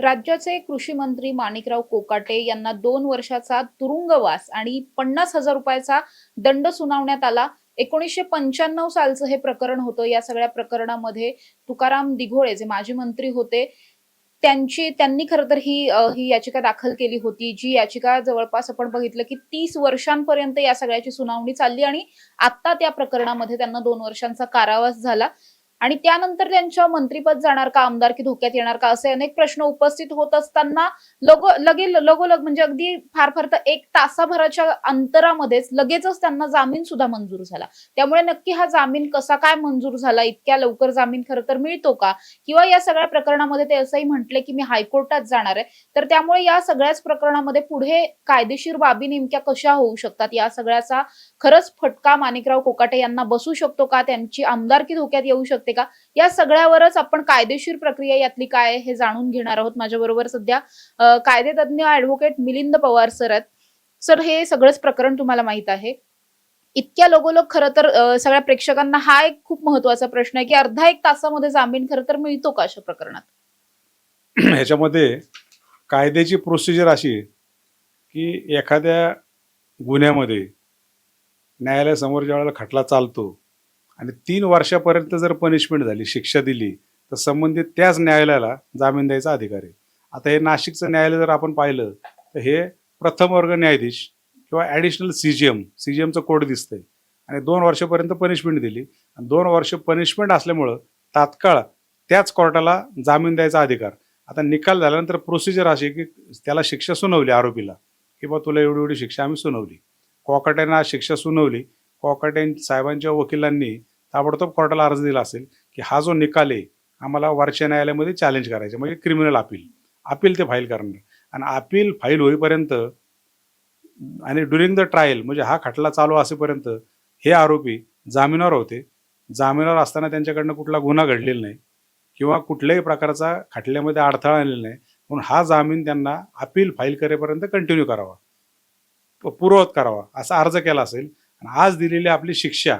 राज्याचे कृषी मंत्री माणिकराव कोकाटे यांना दोन वर्षाचा तुरुंगवास आणि पन्नास हजार रुपयाचा दंड सुनावण्यात आला. एकोणीसशे पंच्याण्णव सालचं हे प्रकरण होतं. या सगळ्या प्रकरणामध्ये तुकाराम दिघोळे जे माजी मंत्री होते त्यांची त्यांनी खर तर ही ही याचिका दाखल केली होती. जी याचिका जवळपास आपण बघितलं की तीस वर्षांपर्यंत या सगळ्याची सुनावणी चालली आणि आता त्या प्रकरणामध्ये त्यांना दोन वर्षांचा कारावास झाला. आणि त्यानंतर त्यांच्या मंत्रीपद जाणार का आमदार की धोक्यात येणार का असे अनेक प्रश्न उपस्थित होत असताना लगो लगे लगोलग म्हणजे अगदी फार फार तर एक तासाभराच्या अंतरामध्येच लगेचच त्यांना जामीन सुद्धा मंजूर झाला. त्यामुळे नक्की हा जामीन कसा काय मंजूर झाला इतक्या लवकर जामीन खरं तर मिळतो का? किंवा या सगळ्या प्रकरणामध्ये ते असंही म्हटले की मी हायकोर्टात जाणार आहे तर त्यामुळे या सगळ्याच प्रकरणामध्ये पुढे कायदेशीर बाबी नेमक्या कशा होऊ शकतात? या सगळ्याचा खरंच फटका माणिकराव कोकाटे यांना बसू शकतो का? त्यांची आमदारकी धोक्यात येऊ शकते? का? या सगळ्यावरच आपण कायदेशीर प्रक्रिया यातली काय हे जाणून घेणार आहोत माझ्याबरोबर सध्या. कायदेतज्ञ ऍडव्होकेट मिलिंद पवार सर आहेत. सर हे सगळंच प्रकरण तुम्हाला माहीत आहे. इतक्या लोगोलोग खरं तर सगळ्या प्रेक्षकांना हा एक खूप महत्त्वाचा प्रश्न आहे की अर्धा एक तासामध्ये जामीन खरं तर मिळतो का अशा प्रकरणात? ह्याच्यामध्ये कायद्याची प्रोसिजर अशी आहे की एखाद्या गुन्ह्यामध्ये न्यायालयासमोर ज्या वेळेला खटला चालतो आणि तीन वर्षापर्यंत जर पनिशमेंट झाली शिक्षा दिली तर संबंधित त्याच न्यायालयाला जामीन द्यायचा अधिकार आहे. आता हे नाशिकचं न्यायालय जर आपण पाहिलं तर हे प्रथम वर्ग न्यायाधीश किंवा additional C J M C J एमचं code दिसतंय. आणि दोन वर्षापर्यंत पनिशमेंट दिली. आणि दोन वर्ष पनिशमेंट असल्यामुळं तात्काळ त्याच कोर्टाला जामीन द्यायचा अधिकार. आता निकाल झाल्यानंतर प्रोसिजर अशी की त्याला शिक्षा सुनावली आरोपीला. की बा तुला एवढी एवढी शिक्षा आम्ही सुनावली. कोकाट्यांना शिक्षा सुनावली. कोकाटे साहेबांच्या वकिलांनी ताबडतोब कोर्टाला अर्ज दिला असेल की हा जो निकाल आहे आम्हाला वरच्या न्यायालयामध्ये चॅलेंज करायचं म्हणजे क्रिमिनल अपील अपील ते फाईल करणार. आणि अपील फाईल होईपर्यंत आणि ड्युरिंग द ट्रायल म्हणजे हा खटला चालू असेपर्यंत हे आरोपी जामिनावर होते. जामिनावर असताना त्यांच्याकडनं कुठला गुन्हा घडलेला नाही किंवा कुठल्याही प्रकारचा खटल्यामध्ये अडथळा आलेला नाही. म्हणून हा जामीन त्यांना अपील फाईल करेपर्यंत कंटिन्यू करावा. प- पूर्ववत करावा. असा अर्ज केला असेल. आणि आज दिलेली आपली शिक्षा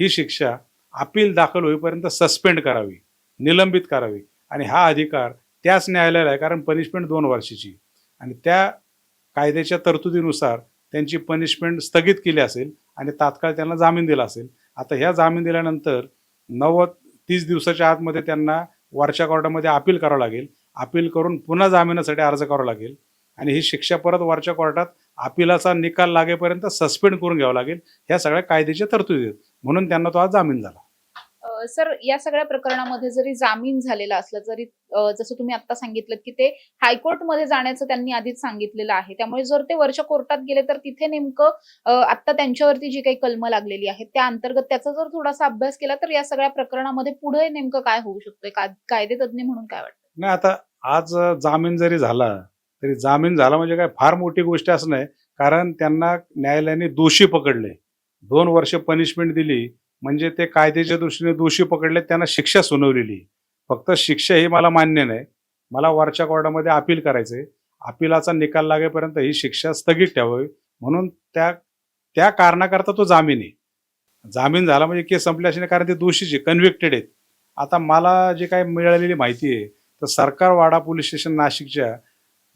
ही शिक्षा अपील दाखल होईपर्यंत सस्पेंड करावी निलंबित करावी. आणि हा अधिकार त्याच न्यायालयाला आहे कारण पनिशमेंट दोन वर्षाची. आणि त्या कायद्याच्या तरतुदीनुसार त्यांची पनिशमेंट स्थगित केली असेल आणि तात्काळ त्यांना जामीन दिला असेल. आता ह्या जामीन दिल्यानंतर नव्वद तीस दिवसाच्या आतमध्ये त्यांना वरच्या कोर्टामध्ये अपील करावं लागेल. अपील करून पुन्हा जामिनासाठी अर्ज करावा लागेल. आणि ही शिक्षा परत वरच्या कोर्टात अपिलाचा निकाल लागेपर्यंत सस्पेंड करून घ्यावं लागेल. ह्या सगळ्या कायद्याच्या तरतुदी आहेत. म्हणून त्यांना तो आज जामीन झाला. सर या सगळ्या प्रकरणामध्ये जरी जामीन झालेला असला जरी जसं तुम्ही आता सांगितलं की ते हायकोर्टमध्ये जाण्याचं त्यांनी आधीच सांगितलेलं आहे. त्यामुळे जर ते वरच्या कोर्टात गेले तर तिथे नेमकं आता त्यांच्यावरती जी काही कलमं लागलेली आहेत त्या अंतर्गत त्याचा जर थोडासा अभ्यास केला तर या सगळ्या प्रकरणामध्ये पुढे नेमकं काय होऊ शकतंय? का- कायदेतज्ञ म्हणून काय वाटतं? नाही आता आज जामीन जरी झाला तरी जामीन झाला म्हणजे काय फार मोठी गोष्ट असं नाही. कारण त्यांना न्यायालयाने दोषी पकडले. दोन वर्ष पनिशमेंट दिली. म्हणजे ते कायद्याच्या दृष्टीने दोषी पकडले त्यांना शिक्षा सुनावलेली. फक्त शिक्षा ही मला मान्य नाही. मला वरच्या कोर्टामध्ये अपील करायचे. अपिलाचा निकाल लागेपर्यंत ही शिक्षा स्थगित ठेवावी. म्हणून त्या त्या कारणाकरता तो जामीन आहे. जामीन झाला म्हणजे केस संपली नाही कारण ते दोषीचे कन्व्हिक्टेड आहेत. आता मला जे काही मिळालेली माहिती आहे तर सरकार वाडा पोलीस स्टेशन नाशिकच्या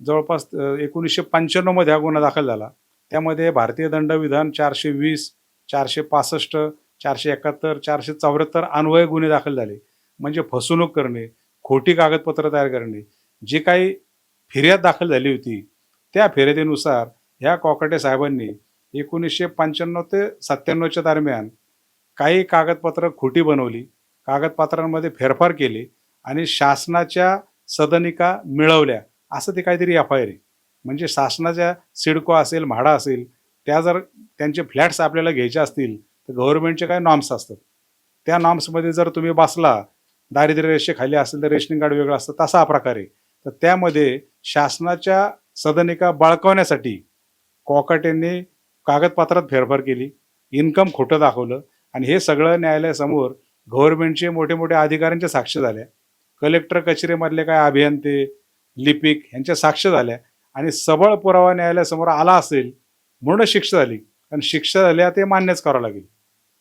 जवळपास एकोणीसशे पंच्याण्णवमध्ये हा गुन्हा दाखल झाला. त्यामध्ये भारतीय दंडविधान चारशे वीस चारशे पासष्ट चारशे एकाहत्तर चारशे चौऱ्याहत्तर अन्वय गुन्हे दाखल झाले. म्हणजे फसवणूक करणे खोटी कागदपत्र तयार करणे जे काही फिर्याद दाखल झाली होती त्या फिर्यादीनुसार ह्या कॉकटे साहेबांनी एकोणीसशे पंच्याण्णव ते सत्त्याण्णवच्या दरम्यान काही कागदपत्र खोटी बनवली. कागदपत्रांमध्ये फेरफार केले आणि शासनाच्या सदनिका मिळवल्या. असं ते काहीतरी एफ आय आर आहे. म्हणजे शासनाच्या सिडको असेल म्हाडा असेल त्या जर त्यांचे फ्लॅट्स आपल्याला घ्यायचे असतील तर गव्हर्नमेंटचे काय नॉर्म्स असतात. त्या नॉर्म्समध्ये जर तुम्ही बसला दारिद्र्य रेषेखाली असेल तर रेशनिंग कार्ड वेगळं असतं तसा हा प्रकार आहे. तर त्यामध्ये शासनाच्या सदनिका बळकावण्यासाठी कॉकटेंनी कागदपत्रात फेरफार केली इन्कम खोटं दाखवलं आणि हे सगळं न्यायालयासमोर गव्हर्नमेंटचे मोठे मोठे अधिकाऱ्यांच्या साक्ष झाल्या कलेक्टर कचेरीमधले काय अभियंते लिपिक यांच्या साक्ष झाल्या आणि सबळ पुरावा न्यायालयासमोर आला असेल म्हणून शिक्षा झाली. कारण शिक्षा झाल्या ते मान्यच करावं लागेल.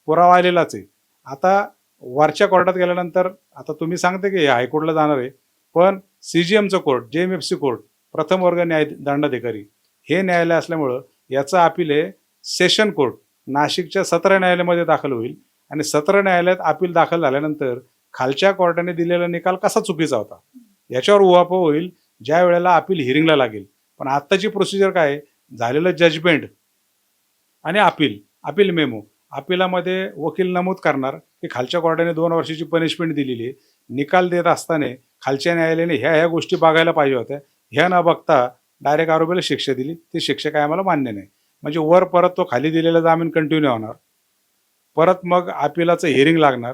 पुरावा आलेलाच आहे. आता वरच्या कोर्टात गेल्यानंतर आता तुम्ही सांगते की हे हायकोर्टला जाणार आहे. पण सी जी एमचं court J M F C court प्रथम वर्ग न्याय दंडाधिकारी हे न्यायालय असल्यामुळं याचं अपील हे सेशन कोर्ट नाशिकच्या सत्र न्यायालयामध्ये दाखल होईल. आणि सत्र न्यायालयात अपील दाखल झाल्यानंतर खालच्या कोर्टाने दिलेला निकाल कसा चुकीचा होता? याच्यावर उहापोह होईल. ज्या वेळेला अपील हिअरिंगला लागेल पण आत्ताची प्रोसिजर काय आहे? झालेलं जजमेंट आणि अपील अपील मेमो अपिलामध्ये वकील नमूद करणार की खालच्या कोर्टाने दोन वर्षाची पनिशमेंट दिलेली आहे. निकाल देत असताना खालच्या न्यायालयाने ह्या ह्या गोष्टी बघायला पाहिजे होत्या. ह्या न बघता डायरेक्ट आरोपीला शिक्षा दिली. ती शिक्षा काय आम्हाला मान्य नाही. म्हणजे वर परत तो खाली दिलेला जामीन कंटिन्यू होणार. परत मग अपिलाचं हिअरिंग लागणार.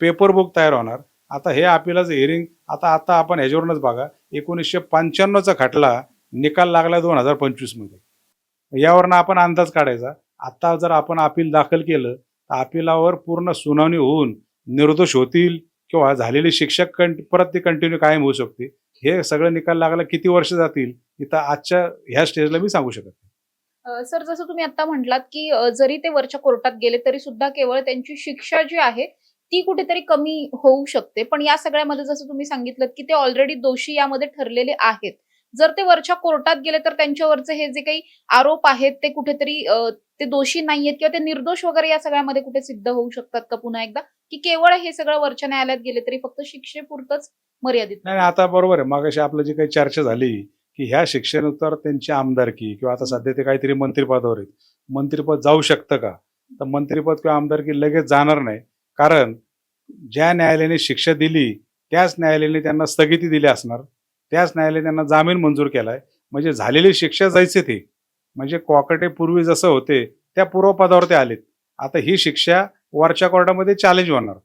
पेपर बुक तयार होणार. आता हे अपिलाचं हिअरिंग आता आता आपण ह्याच्यावरूनच बघा. एकोणीसशे पंच्याण्णवचा खटला निकाल लागला दोन हजार पंचवीसमध्ये. यावरनं आपण अंदाज काढायचा. आता जर आपण अपील दाखल केलं तर अपिलावर पूर्ण सुनावणी होऊन निर्दोष होतील किंवा झालेली शिक्षक कंट परत ती कंटिन्यू कायम होऊ शकते. हे सगळं निकाल लागला किती वर्ष जातील इथं आजच्या ह्या स्टेजला मी सांगू शकत नाही. सर जसं तुम्ही आता म्हटलात की जरी ते वरच्या कोर्टात गेले तरी सुद्धा केवळ त्यांची शिक्षा जी आहे ती कुठेतरी कमी होऊ शकते. पण या सगळ्यामध्ये जसं तुम्ही सांगितलं की ते ऑलरेडी दोषी यामध्ये ठरलेले आहेत. जर ते वरच्या कोर्टात गेले तर त्यांच्यावरचे हे जे काही आरोप आहेत ते कुठेतरी ते दोषी नाहीयेत किंवा ते निर्दोष वगैरे या सगळ्यामध्ये कुठे सिद्ध होऊ शकतात का पुन्हा एकदा? की केवळ हे सगळं वरच्या न्यायालयात गेले तरी फक्त शिक्षेपुरतच मर्यादित? नाही आता बरोबर आहे. अशी आपलं जी काही चर्चा झाली की ह्या शिक्षेनुसार त्यांची आमदारकी किंवा आता सध्या ते काहीतरी मंत्रिपदावर आहेत. मंत्रिपद जाऊ शकतं का? तर मंत्रिपद किंवा आमदारकी लगेच जाणार नाही. कारण ज्या न्यायालयाने शिक्षा दिली त्याच न्यायालयाने त्यांना स्थगिती दिली असणार त्याच न्यायालयाने त्यांना जामीन मंजूर केलाय. म्हणजे झालेली शिक्षा जायचे ते. म्हणजे कॉकटे पूर्वी जसं होते त्या पूर्वपदावर ते आलेत. आता ही शिक्षा वरच्या कोर्टामध्ये चॅलेंज होणार.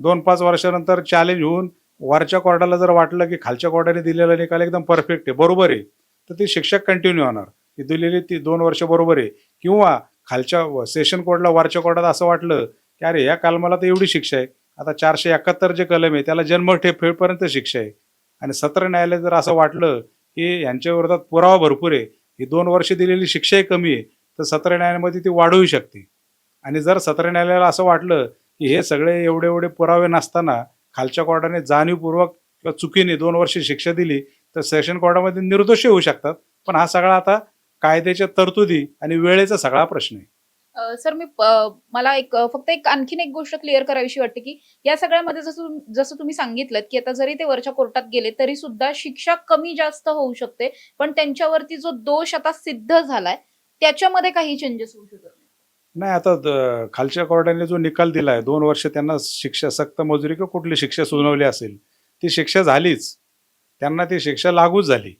दोन पाच वर्षानंतर चॅलेंज होऊन वरच्या कोर्टाला जर वाटलं की खालच्या कोर्टाने दिलेला निकाल एकदम परफेक्ट आहे बरोबर आहे तर ती शिक्षा कंटिन्यू होणार. ती दिलेली ती दोन वर्ष बरोबर आहे. किंवा खालच्या सेशन कोर्टला वरच्या कोर्टात असं वाटलं की अरे या कलमाला तर एवढी शिक्षा आहे. आता चारशे एकाहत्तर जे कलम आहे त्याला जन्मठेपेपर्यंत शिक्षा आहे. आणि सत्र न्यायालय जर असं वाटलं की यांच्या विरोधात पुरावा भरपूर आहे ही दोन वर्ष दिलेली शिक्षाही कमी आहे तर सत्र न्यायालयामध्ये ती वाढवू शकते. आणि जर सत्र न्यायालयाला असं वाटलं की हे सगळे एवढे एवढे पुरावे नसताना खालच्या कोर्टाने जाणीवपूर्वक किंवा चुकीने दोन वर्ष शिक्षा दिली तर सेशन कोर्टामध्ये निर्दोषी होऊ शकतात. पण हा सगळा आता कायद्याच्या तरतुदी आणि वेळेचा सगळा प्रश्न आहे. सर मी मला एक फक्त एक आणखीन एक गोष्ट क्लिअर करावीशी वाटते की या सगळ्यामध्ये जसं जसं तुम्ही सांगितलं की आता जरी ते वरच्या कोर्टात गेले तरी सुद्धा शिक्षा कमी जास्त होऊ शकते पण त्यांच्यावरती जो दोष आता सिद्ध झालाय त्याच्यामध्ये काही चेंजेस होऊ शकत नाही आता खालच्या कोर्टाने जो निकाल दिलाय दोन वर्ष त्यांना शिक्षा सक्त मजुरी किंवा कुठली शिक्षा सुनावली असेल ती शिक्षा झालीच. त्यांना ती शिक्षा लागूच झाली.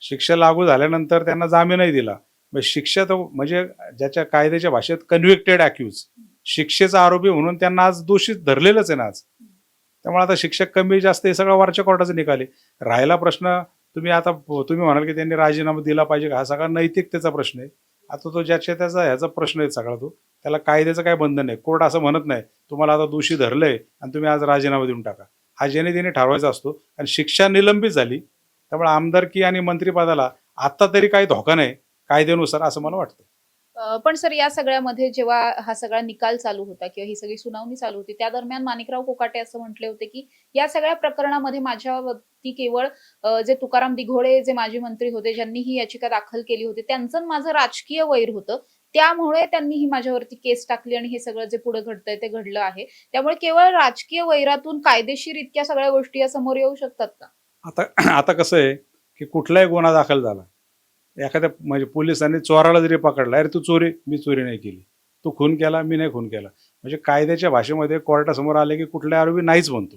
शिक्षा लागू झाल्यानंतर त्यांना जामीनही दिला. शिक्षा तर म्हणजे ज्याच्या कायद्याच्या भाषेत कन्व्हिक्टेड अक्यूज शिक्षेचा आरोपी म्हणून त्यांना आज दोषीत धरलेलंच आहे ना आज. त्यामुळे आता शिक्षक कमी जास्त हे सगळं वरच्या कोर्टाचं निकाले राहिला प्रश्न तुम्ही आता तुम्ही म्हणाल की त्यांनी राजीनामा दिला पाहिजे का? हा सगळा नैतिकतेचा प्रश्न आहे. आता तो ज्याच्या त्याचा ह्याचा प्रश्न आहे सगळा तो. त्याला कायद्याचं काय बंधन आहे कोर्ट असं म्हणत नाही तुम्हाला आता दोषी धरलंय आणि तुम्ही आज राजीनामा देऊन टाका. हा जेणे त्याने ठरवायचा असतो आणि शिक्षा निलंबित झाली. त्यामुळे आमदारकी आणि मंत्रिपदाला आत्ता तरी काही धोका नाही. कायद्यानुसार असं मला वाटतं पण सर या सगळ्यामध्ये जेव्हा हा सगळा निकाल चालू होता किंवा ही सगळी सुनावणी चालू होती त्या दरम्यान माणिकराव कोकाटे असं म्हटले होते की या सगळ्या प्रकरणामध्ये माझ्यावरती केवळ अ, जे तुकाराम दिघोडे जे माजी मंत्री होते ज्यांनी ही याचिका दाखल केली होती त्यांचं माझं राजकीय वैर होतं. त्यामुळे त्यांनी ही माझ्यावरती केस टाकली आणि हे सगळं जे पुढे घडतंय ते घडलं आहे. त्यामुळे केवळ राजकीय वैरातून कायदेशीर इतक्या सगळ्या गोष्टी या समोर येऊ शकतात का? आता आता कसं आहे की कुठलाही गुन्हा दाखल झाला एखाद्या म्हणजे पोलिसांनी चोराला जरी पकडला अरे तू चोरी मी चोरी नाही केली. तू खून केला मी नाही खून केला. म्हणजे कायद्याच्या भाषेमध्ये कोर्टासमोर आले की कुठल्या आरोपी नाहीच म्हणतो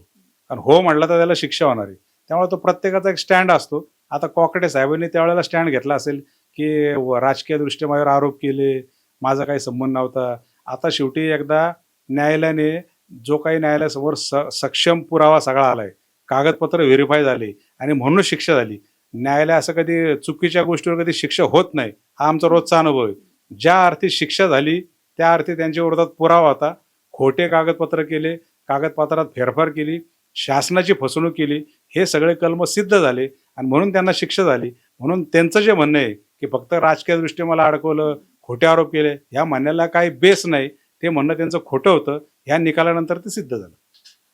कारण हो म्हणला तर त्याला शिक्षा होणार आहे. त्यामुळे तो प्रत्येकाचा एक स्टँड असतो. आता कॉकटे साहेबांनी त्यावेळेला स्टँड घेतला असेल की व- राजकीय दृष्ट्या माझ्यावर आरोप केले माझा काही संबंध नव्हता. आता शेवटी एकदा न्यायालयाने जो काही न्यायालयासमोर स सक्षम पुरावा सगळा आलाय कागदपत्र व्हेरीफाय झाले आणि म्हणूनच शिक्षा झाली न्यायालय असं कधी चुकीच्या गोष्टीवर कधी शिक्षा होत नाही हा आमचा रोजचा अनुभव आहे. ज्या अर्थी शिक्षा झाली त्या अर्थी त्यांच्या विरोधात पुरावा होता. खोटे कागदपत्र केले कागदपत्रात फेरफार केली शासनाची फसवणूक केली हे सगळे कलम सिद्ध झाले आणि म्हणून त्यांना शिक्षा झाली. म्हणून त्यांचं जे म्हणणं आहे की फक्त राजकीय दृष्टी मला अडकवलं खोटे आरोप केले ह्या म्हणण्याला काही बेस नाही. ते म्हणणं त्यांचं खोटं होतं. ह्या निकालानंतर ते सिद्ध झालं.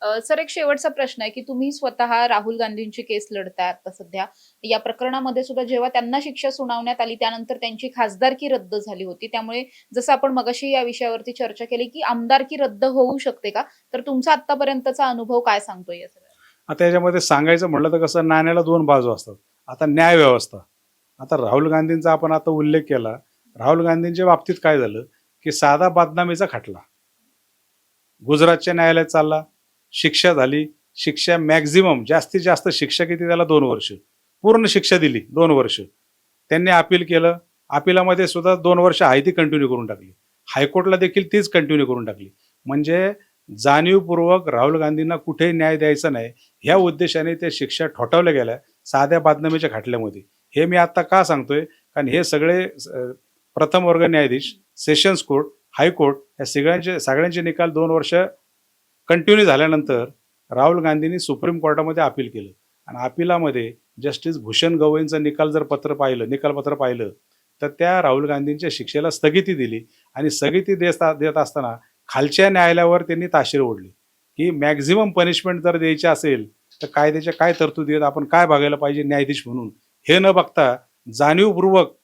सर एक शेवटचा प्रश्न आहे की तुम्ही स्वतः राहुल गांधींची केस लढताय आता सध्या. या प्रकरणामध्ये सुद्धा जेव्हा त्यांना शिक्षा सुनावण्यात आली त्यानंतर त्यांची खासदारकी रद्द झाली होती. त्यामुळे जसं आपण मगाशी या विषयावरती चर्चा केली की आमदारकी रद्द होऊ शकते का? तर तुमचा आतापर्यंतचा अनुभव काय सांगतोय या सगळ्या आता याच्यामध्ये सांगायचं म्हटलं तर कसं नाण्याला दोन बाजू असतात. आता न्याय व्यवस्था. आता राहुल गांधींचा आपण आता उल्लेख केला. राहुल गांधींच्या बाबतीत काय झालं की साधा बदनामीचा खटला. गुजरातच्या न्यायालयात चालला. शिक्षा झाली. शिक्षा मॅक्झिमम जास्तीत जास्त शिक्षा किती त्याला? दोन वर्ष. पूर्ण शिक्षा दिली दोन वर्ष. त्यांनी अपील केलं. अपिलामध्ये सुद्धा दोन वर्ष आहे ती कंटिन्यू करून टाकली. हायकोर्टला देखील तीच कंटिन्यू करून टाकली. म्हणजे जाणीवपूर्वक राहुल गांधींना कुठेही न्याय द्यायचा नाही. ह्या उद्देशाने त्या शिक्षा ठोठावल्या गेल्या साध्या बातमीच्या खाटल्यामध्ये. हे मी आता का सांगतोय? कारण हे सगळे प्रथम वर्ग न्यायाधीश सेशन्स कोर्ट हायकोर्ट या सगळ्यांचे सगळ्यांचे निकाल दोन वर्ष कंटिन्यू झाल्यानंतर राहुल गांधींनी सुप्रीम कोर्टामध्ये अपील केलं. आणि अपिलामध्ये जस्टिस भूषण गवईंचं निकाल जर पत्र पाहिलं निकालपत्र पाहिलं तर त्या राहुल गांधींच्या शिक्षेला स्थगिती दिली. आणि स्थगिती देता देत असताना खालच्या न्यायालयावर त्यांनी ताशीर ओढली. की मॅक्झिमम पनिशमेंट जर द्यायची असेल तर कायद्याच्या काय तरतुदी आहेत? आपण काय बघायला पाहिजे न्यायाधीश म्हणून? हे न बघता जाणीवपूर्वक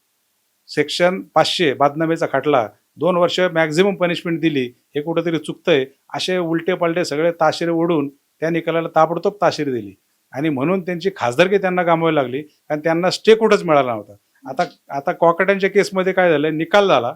सेक्शन पाचशे बादनामेचा खटला दोन वर्ष मॅक्झिमम पनिशमेंट दिली हे कुठंतरी चुकतंय. असे उलटे पालटे सगळे ताशेरे ओढून त्या निकालाला ताबडतोब ताशेरी दिली. आणि म्हणून त्यांची खासदारकी त्यांना गमावी लागली कारण त्यांना स्टे कुठंच मिळाला नव्हता. आता आता कॉकटांच्या केसमध्ये काय झालं निकाल झाला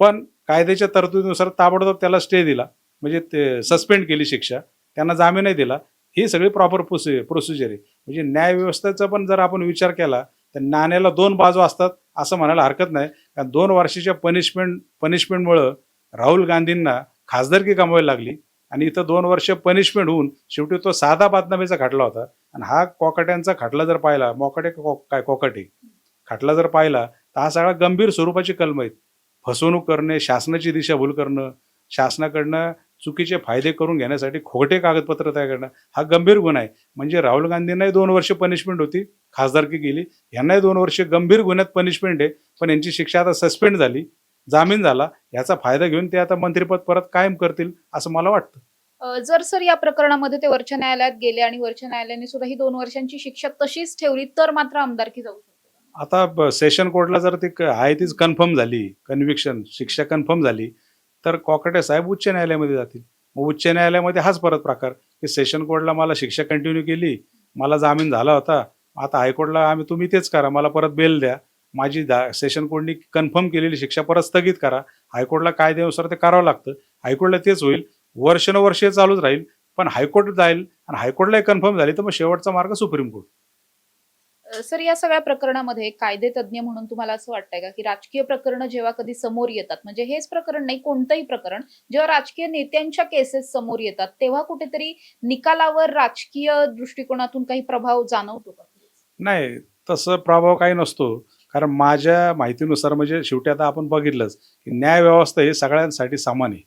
पण कायद्याच्या तरतुदीनुसार ताबडतोब त्याला स्टे दिला. म्हणजे ते सस्पेंड केली शिक्षा त्यांना जामीनही दिला. ही सगळी प्रॉपर प्रोसि प्रोसिजर आहे. म्हणजे न्याय व्यवस्थेचा पण जर आपण विचार केला तर नाण्याला दोन बाजू असतात. असं म्हणायला हरकत नाही. कारण दोन वर्षाच्या पनिशमेंट पनिशमेंटमुळं राहुल गांधींना खासदारकी कमवायला लागली. आणि इथं दोन वर्ष पनिशमेंट होऊन शेवटी तो साधा बातनामीचा खटला होता. आणि हा कोकाट्यांचा खटला जर पाहिला मोकाटे काय कोकाटे? खटला जर पाहिला तर हा सगळा गंभीर स्वरूपाची कलम आहेत. फसवणूक करणे शासनाची दिशाभूल करणं शासनाकडनं चुकीचे फायदे करून घेण्यासाठी खोटे कागदपत्र तयार करणं हा गंभीर गुन्हा आहे. म्हणजे राहुल गांधींनाही दोन वर्ष पनिशमेंट होती. खासदारकी गेली यांनाही दोन वर्ष गंभीर गुन्ह्यात पनिशमेंट आहे. पण यांची शिक्षा आता सस्पेंड झाली. जामीन झाला. याचा फायदा घेऊन ते आता मंत्रिपद परत कायम करतील असं मला वाटतं. जर सर या प्रकरणामध्ये ते वरच्या न्यायालयात गेले आणि वरच्या न्यायालयाने सुद्धा ही दोन वर्षांची शिक्षा तशीच ठेवली तर मात्र आमदारकी जाऊ शकते? आता सेशन कोर्टला जर ती आहे तीच कन्फर्म झाली. कन्व्हिक्शन शिक्षा कन्फर्म झाली. तर कॉकटे साहेब उच्च न्यायालयामध्ये जातील. मग उच्च न्यायालयामध्ये हाच परत प्रकार. की सेशन कोर्टला मला शिक्षा कंटिन्यू केली मला जामीन झाला होता. आता हायकोर्टला आम्ही तुम्ही तेच करा मला परत बेल द्या. माझी दा सेशन कोर्टनी कन्फर्म केलेली शिक्षा परत स्थगित करा. हायकोर्टला कायद्यानुसार ते करावं लागतं. हायकोर्टला तेच होईल. वर्षानुवर्षे चालूच राहील. पण हायकोर्ट जाईल आणि हायकोर्टलाही कन्फर्म झाली तर मग शेवटचा मार्ग सुप्रीम कोर्ट सर या सगळ्या प्रकरणामध्ये कायदे तज्ज्ञ म्हणून तुम्हाला असं वाटतंय का की राजकीय प्रकरणं जेव्हा कधी समोर येतात म्हणजे हेच प्रकरण नाही कोणतंही प्रकरण जेव्हा राजकीय नेत्यांच्या केसेस समोर येतात तेव्हा कुठेतरी निकालावर राजकीय दृष्टिकोनातून काही प्रभाव जाणवतो का? नाही तसं प्रभाव काही नसतो. कारण माझ्या माहितीनुसार म्हणजे शेवटी आता आपण बघितलंच की न्याय व्यवस्था ही सगळ्यांसाठी समान आहे.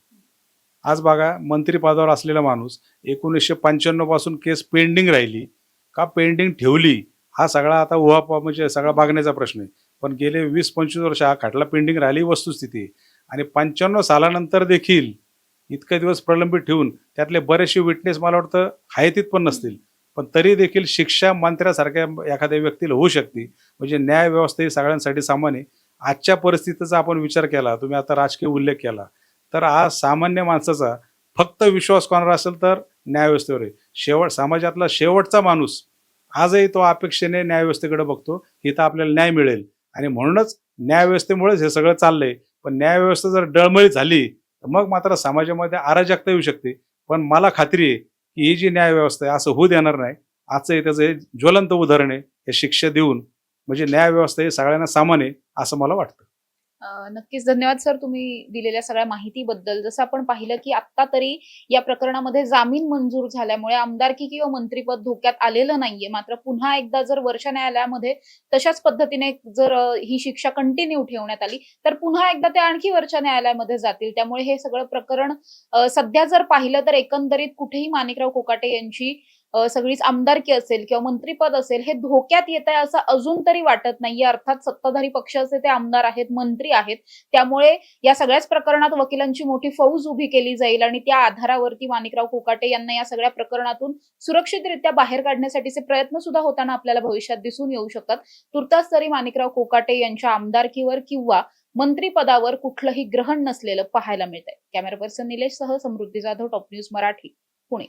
आज बघा मंत्रीपदावर असलेला माणूस एकोणीसशे पंच्याण्णवपासून केस पेंडिंग राहिली का पेंडिंग ठेवली? हा सगळा आता उहापा म्हणजे सगळा बागण्याचा प्रश्न आहे. पण गेले वीस पंचवीस वर्ष हा खटला पेंडिंग राहिली वस्तुस्थिती आणि पंच्याण्णव सालानंतर देखील इतके दिवस प्रलंबित ठेवून त्यातले बरेचसे विटनेस मला वाटतं हायतीत पण नसतील. पण तरी देखील शिक्षा मंत्र्यासारख्या एखाद्या व्यक्तीला होऊ शकते. म्हणजे न्याय व्यवस्था ही सगळ्यांसाठी सामान्य आजच्या परिस्थितीचा आपण विचार केला तुम्ही आता राजकीय उल्लेख केला. तर आज सामान्य माणसाचा फक्त विश्वास कोणावर असेल तर न्यायव्यवस्थेवर आहे. शेवट समाजातला शेवटचा माणूस आजही तो अपेक्षेने न्यायव्यवस्थेकडे बघतो इथं आपल्याला न्याय मिळेल. आणि म्हणूनच न्यायव्यवस्थेमुळेच हे सगळं चाललंय. पण न्यायव्यवस्था जर डळमळी झाली तर मग मात्र समाजामध्ये अराजकता येऊ शकते. पण मला खात्री आहे की ही जी न्यायव्यवस्था आहे असं होऊ देणार नाही. आजचं त्याचं हे ज्वलंत उदाहरण आहे हे शिक्षा देऊन. म्हणजे न्यायव्यवस्था ही सगळ्यांना सामान आहे असं मला वाटतं. नक्कीच धन्यवाद सर तुम्ही दिलेल्या सगळ्या माहितीबद्दल. जसं आपण पाहिलं की आता तरी या प्रकरणामध्ये जामीन मंजूर झाल्यामुळे आमदारकी किंवा मंत्रीपद धोक्यात आलेलं नाहीये. मात्र पुन्हा एकदा जर वर्ष न्यायालयामध्ये तशाच पद्धतीने जर ही शिक्षा कंटिन्यू ठेवण्यात आली तर पुन्हा एकदा ते आणखी वरच्या न्यायालयामध्ये जातील. त्यामुळे हे सगळं प्रकरण सध्या जर पाहिलं तर एकंदरीत कुठेही माणिकराव कोकाटे यांची सगळीच आमदारकी असेल किंवा मंत्रीपद असेल हे धोक्यात येत आहे असं अजून तरी वाटत नाहीये अर्थात सत्ताधारी पक्ष असे ते आमदार आहेत मंत्री आहेत. त्यामुळे या सगळ्याच प्रकरणात वकिलांची मोठी फौज उभी केली जाईल आणि त्या आधारावरती माणिकराव कोकाटे यांना या सगळ्या प्रकरणातून सुरक्षितरित्या बाहेर काढण्यासाठीचे प्रयत्न सुद्धा होताना आपल्याला भविष्यात दिसून येऊ शकतात. तुर्तास तरी माणिकराव कोकाटे यांच्या आमदारकीवर किंवा मंत्रीपदावर कुठलंही ग्रहण नसलेलं पाहायला मिळतंय. कॅमेरा पर्सन निलेश सह समृद्धी जाधव टॉप न्यूज मराठी पुणे.